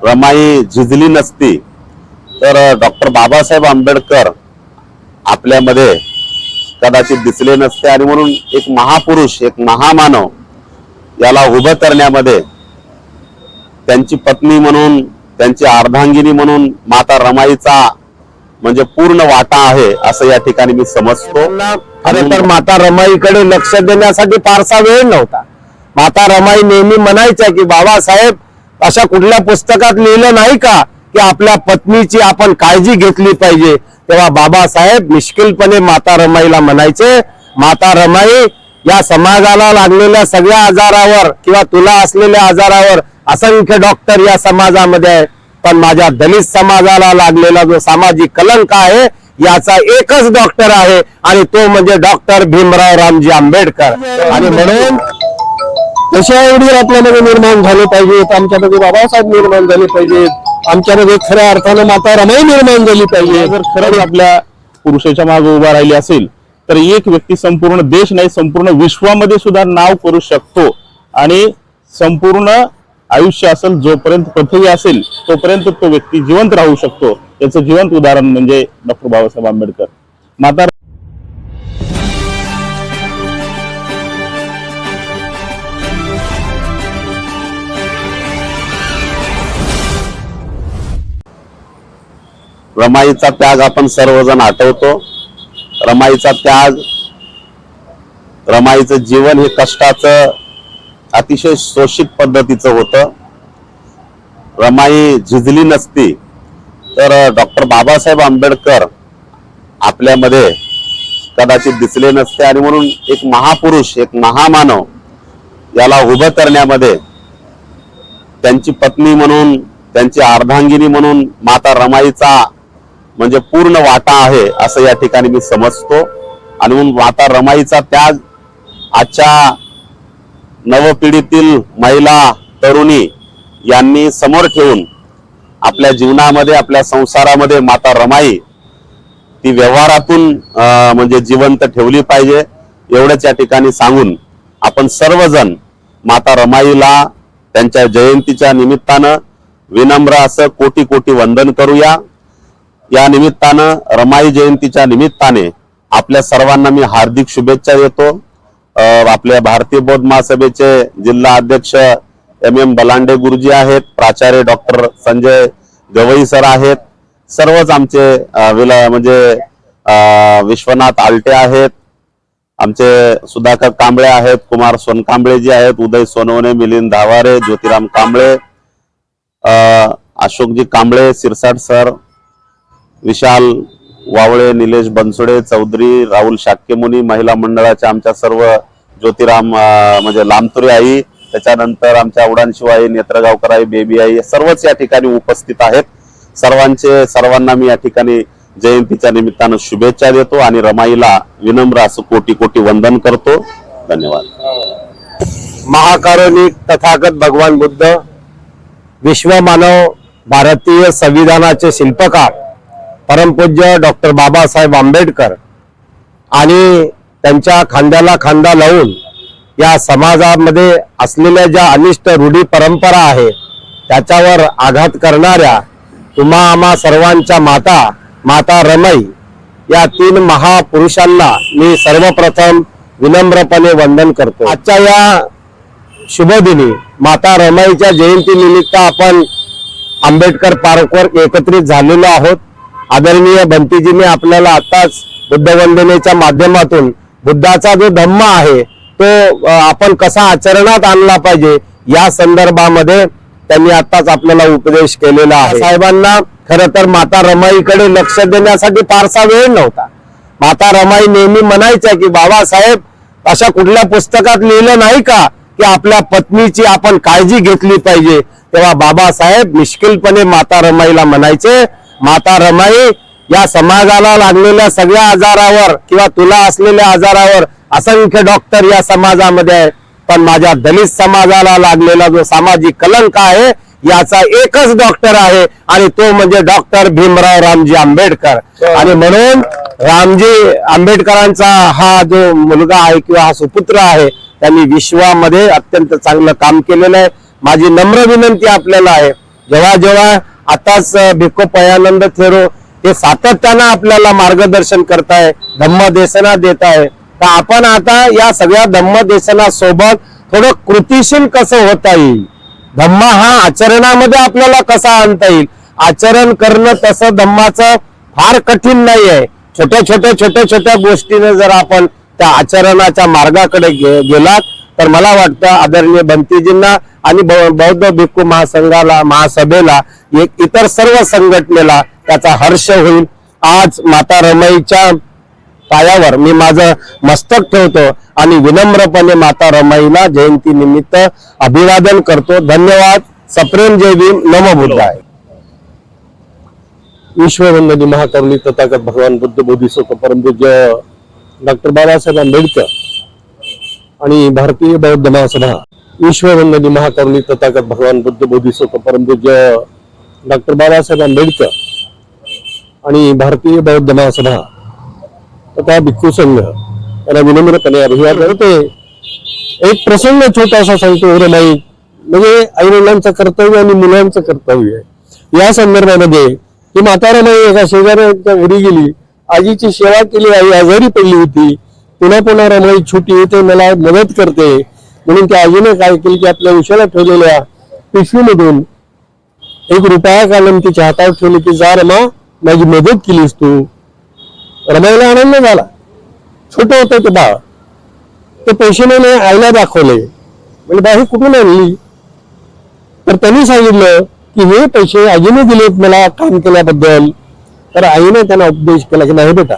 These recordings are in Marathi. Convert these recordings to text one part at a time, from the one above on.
रमाई झिजली नसती तर डॉक्टर बाबासाहेब आंबेडकर आपल्यामध्ये कदाचित दिसले नसते आणि म्हणून एक महापुरुष एक महामानव याला उभं करण्यामध्ये त्यांची पत्नी म्हणून त्यांची अर्धांगिनी म्हणून माता रमाईचा म्हणजे पूर्ण वाटा आहे असं या ठिकाणी मी समजतो. खरे तर माता रमाईकडे लक्ष देण्यासाठी फारसा वेळ नव्हता. माता रमाई नेहमी म्हणायच्या की बाबासाहेब अशा कुठल्या पुस्तकात लिहिलं नाही का की आपल्या पत्नीची आपण काळजी घेतली पाहिजे. तेव्हा बाबासाहेब मिश्किलपणे माता रमाईला म्हणायचे माता रमाई या समाजाला लागलेल्या सगळ्या आजारावर किंवा तुला असलेल्या आजारावर असंख्य डॉक्टर या समाजामध्ये आहे पण माझ्या दलित समाजाला लागलेला जो सामाजिक कलंक आहे याचा एकच डॉक्टर आहे आणि तो म्हणजे डॉक्टर भीमराव रामजी आंबेडकर. आणि म्हणून तशा एवढी आपल्यामध्ये निर्माण झाले पाहिजेत आमच्यामध्ये बाबासाहेब निर्माण झाले पाहिजेत आमच्यामध्ये खऱ्या अर्थानं माता रमाई निर्माण झाली पाहिजे जर खरंच आपल्या पुरुषाच्या मागे उभा राहिली असेल तर एक व्यक्ती संपूर्ण देश नाही संपूर्ण विश्वामध्ये सुद्धा नाव करू शकतो. आणि संपूर्ण आयुष्य असेल जोपर्यंत पृथ्वी असेल तोपर्यंत तो व्यक्ती जिवंत राहू शकतो. याचं जिवंत उदाहरण म्हणजे डॉक्टर बाबासाहेब आंबेडकर. माता रमाईचा त्याग आपण सर्वजण आठवतो. रमाईचा त्याग रमाईचं जीवन हे कष्टाचं अतिशय शोषित पद्धतीचं होतं. रमाई झिजली नसती तर डॉक्टर बाबासाहेब आंबेडकर आपल्यामध्ये कदाचित दिसले नसते आणि म्हणून एक महापुरुष एक महामानव याला उभं करण्यामध्ये त्यांची पत्नी म्हणून त्यांची अर्धांगिनी म्हणून माता रमाईचा म्हणजे पूर्ण वाटा आहे असं या ठिकाणी मी समजतो. आणि म्हणून माता रमाईचा त्याग आजच्या नवपिढीतील महिला तरुणी यांनी समोर ठेवून आपल्या जीवनामध्ये आपल्या संसारामध्ये माता रमाई ती व्यवहारातून म्हणजे जिवंत ठेवली पाहिजे. एवढंच या ठिकाणी सांगून आपण सर्वजण माता रमाईला त्यांच्या जयंतीच्या निमित्तानं विनम्र असं कोटी कोटी वंदन करूया. या निमित्तानं रमाई जयंतीच्या निमित्ताने आपल्या सर्वांना मी हार्दिक शुभेच्छा देतो. आपल्या भारतीय बौद्ध महासभेचे जिल्हा अध्यक्ष एम एम बलांडे गुरुजी आहेत प्राचार्य डॉक्टर संजय गवई सर आहेत सर्वच आमचे विला म्हणजे विश्वनाथ आलटे आहेत आमचे सुधाकर कांबळे आहेत कुमार सोनकांबळे जी आहेत उदय सोनवणे मिलिंद धावारे ज्योतिराम कांबळे अशोकजी कांबळे सिरसाट सर विशाल वावळे निलेश बनसोडे चौधरी राहुल शाक्यमुनी महिला मंडळाच्या आमच्या सर्व ज्योतिराम म्हणजे लांबतुरे आई त्याच्यानंतर आमच्या उडानशिवाई नेत्रगावकर आई बेबी आई सर्वच या ठिकाणी उपस्थित आहेत. सर्वांचे सर्वांना मी या ठिकाणी जयंतीच्या निमित्तानं शुभेच्छा देतो आणि रमाईला विनम्र असं कोटी कोटी वंदन करतो. धन्यवाद. महाकारुणिक तथागत भगवान बुद्ध विश्वमानव भारतीय संविधानाचे शिल्पकार परमपूज्य डॉक्टर बाबासाहेब आंबेडकर आणि त्यांच्या खांद्याला खांदा लावून या समाजामध्ये असलेल्या ज्या अनिष्ट रूढी परंपरा आहे त्याच्यावर आघात करणाऱ्या तुम्हा आम्हा सर्वांच्या माता माता रमई या तीन महापुरुषांना मी सर्वप्रथम विनम्रपणे वंदन करतो. आजच्या या शुभदिनी माता रमाईच्या जयंती निमित्त आपण आंबेडकर पार्कवर एकत्रित झालेलो आहोत. आदरणीय भंतीजीने आपल्याला आताच बुद्धवंदनेच्या माध्यमातून बुद्धाचा जो धम्म आहे तो आपण कसा आचरणात आणला पाहिजे या संदर्भामध्ये त्यांनी आताच आपल्याला उपदेश केलेला आहे. साहेबांना खर तर माता रमाईकडे लक्ष देण्यासाठी फारसा वेळ नव्हता. माता रमाई नेहमी म्हणायच्या की बाबासाहेब अशा कुठल्या पुस्तकात लिहिलं नाही का की आपल्या पत्नीची आपण काळजी घेतली पाहिजे? तेव्हा बाबासाहेब मिश्किलपणे माता रमाईला म्हणायचे माता रमाई या समाजाला लागलेल्या सगळ्या आजारावर किंवा तुला असलेल्या आजारावर असंख्य डॉक्टर या समाजामध्ये आहे पण माझ्या दलित समाजाला लागलेला जो सामाजिक कलंक आहे याचा एकच डॉक्टर आहे आणि तो म्हणजे डॉक्टर भीमराव रामजी आंबेडकर. आणि म्हणून रामजी आंबेडकरांचा हा जो मुलगा आहे किंवा हा सुपुत्र आहे त्यांनी विश्वामध्ये अत्यंत चांगलं काम केलेलं आहे. माझी नम्र विनंती आपल्याला आहे. जेव्हा जेव्हा आताच भिको पयानंद थेरो हे सातत्यानं आपल्याला मार्गदर्शन करताय धम्मदेसना देत आहे तर आपण आता या सगळ्या धम्मदेसना सोबत थोडं कृतिशील कसं होता येईल? धम्म हा आचरणामध्ये आपल्याला कसा आणता येईल? आचरण करणं तसं धम्माचं फार कठीण नाही आहे छोट्या छोट्या छोट्या छोट्या गोष्टीने जर आपण त्या आचरणाच्या मार्गाकडे गे- गेलात तर मला वाटतं आदरणीय बंतीजींना आणि बौ- बौद्ध भिक्खू महासंघाला महासभेला एक इतर सर्व संघटनेला त्याचा हर्ष होईल. आज माता रमाईच्या पायावर मी माझं मस्तक ठेवतो आणि विनम्रपणे माता रमाईला जयंती निमित्त अभिवादन करतो. धन्यवाद. सप्रेम जय भीम. नम बुद्ध आहे विश्ववंदनी महाकवनी तथागत भगवान बुद्ध बोधिसत्व परमपूज्य डॉक्टर बाबासाहेब आंबेडकर आणि भारतीय बौद्ध महासभा विश्ववंदनी महाकरुणी तथागत भगवान बुद्ध बोधिसत्व परमपूज्य डॉक्टर बाबासाहेब आंबेडकर आणि भारतीय बौद्ध महासभा तथा भिक्खू संघ यांना विनम्रपणे अभिवादन करते. एक प्रसंग छोटासा सांगतो रमाई म्हणजे आई वडिलांचं कर्तव्य आणि मुलांचं कर्तव्य आहे. या संदर्भामध्ये ती माता नाही एका शेजाऱ्यांच्या घरी गेली. आजीची सेवा केली आई आजारी पडली होती. पुन्हा पुन्हा रमाई छोटी येते मला मदत करते. म्हणून त्या आजीने काय केलं की आपल्या उशाला ठेवलेल्या पिशवीमधून एक रुपया कालम तिच्या हातावर ठेवली की जा रमा माझी मदत केलीस तू. रमाईला आनंद झाला. छोट होतं ते बाळ. ते पैसे नाही आईला दाखवले. म्हणजे हे कुठून आणली? तर त्यांनी सांगितलं की हे पैसे आजीने दिलेत मला काम केल्याबद्दल. तर आईने त्यांना उपदेश केला की नाही बेटा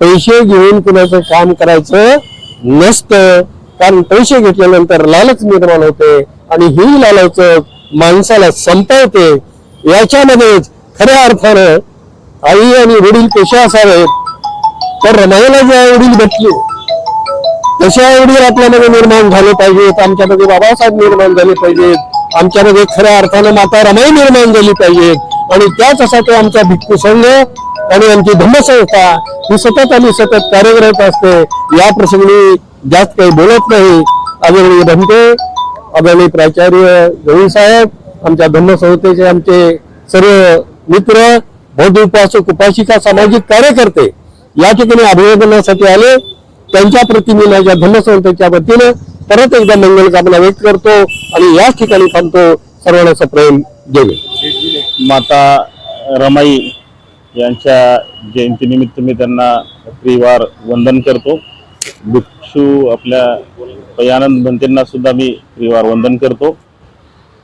पैसे घेऊन कुणाचं काम करायचं नसतं. कारण पैसे घेतल्यानंतर लालच निर्माण होते आणि ही लालच माणसाला संपवते. याच्यामध्येच खऱ्या अर्थानं आई आणि वडील कसे असावेत? तर रमाईला जे वडील भेटले तसे वडील आपल्यामध्ये निर्माण झाले पाहिजेत. आमच्यामध्ये बाबासाहेब निर्माण झाले पाहिजेत. आमच्यामध्ये खऱ्या अर्थानं माता रमाई निर्माण झाली पाहिजेत. आणि त्याच असा तो आमचा भिक्खू संघ आणि आमची धम्मसंस्था ही सतत आणि सतत कार्यरत असते. या प्रसंगी जास्त काही बोलत नाही. आदरणीय भंते आदरणीय प्राचार्य गवी साहेब आमच्या धम्मसंस्थेचे आमचे सर्व मित्र बौद्ध उपासक उपासिका सामाजिक कार्यकर्ते या ठिकाणी अभिवादनासाठी आले. त्यांच्या प्रति मी माझ्या धर्मसंस्थेच्या वतीनं परत एकदा मंगल कामना व्यक्त करतो आणि याच ठिकाणी थांबतो. सर्वांना प्रेम जय माता रमाई यांच्या जयंतीनिमित्त मी त्यांना त्रिवार वंदन करतो. भिक्षू आपल्या पयानंद भंतेंना सुद्धा मी त्रिवार वंदन करतो.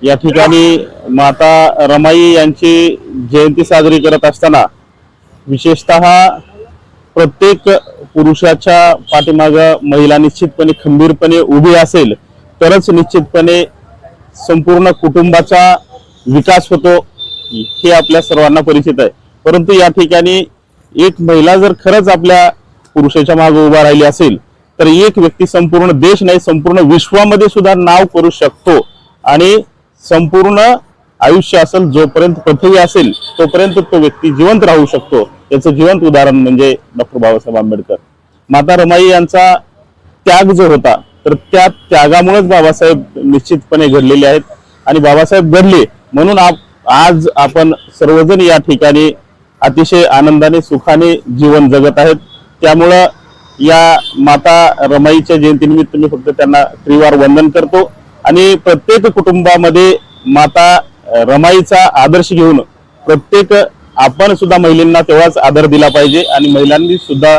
या ठिकाणी माता रमाई यांची जयंती साजरी करत असताना विशेषतः प्रत्येक पुरुषाच्या पाठीमाग महिला निश्चितपणे खंबीरपणे उभी असेल तरच निश्चितपणे संपूर्ण कुटुंबाचा विकास होतो हे आपल्या सर्वांना परिचित आहे. परंतु या ठिकाणी एक महिला जर खरंच आपल्या पुरुषाच्या मागे उभा राहिली असेल तर एक व्यक्ती संपूर्ण देश नाही संपूर्ण विश्वामध्ये सुद्धा नाव करू शकतो. आणि संपूर्ण आयुष्य असेल जोपर्यंत पृथ्वी असेल तोपर्यंत तो व्यक्ती जिवंत राहू शकतो. याचं जिवंत उदाहरण म्हणजे डॉक्टर बाबासाहेब आंबेडकर. माता रमाई यांचा त्याग जो होता तर त्या त्यागामुळेच बाबासाहेब निश्चितपणे घडलेले आहेत. आणि बाबासाहेब घडले म्हणून आप- आज आपण सर्वजण या ठिकाणी अतिशय आनंदाने सुखाने जीवन जगत आहेत. त्यामुळं या माता रमाईच्या जयंतीनिमित्त मी फक्त त्यांना त्रिवार वंदन करतो. आणि प्रत्येक कुटुंबामध्ये माता रमाईचा आदर्श घेऊन प्रत्येक आपण सुद्धा महिलांना तेव्हाच आदर दिला पाहिजे. आणि महिलांनी सुद्धा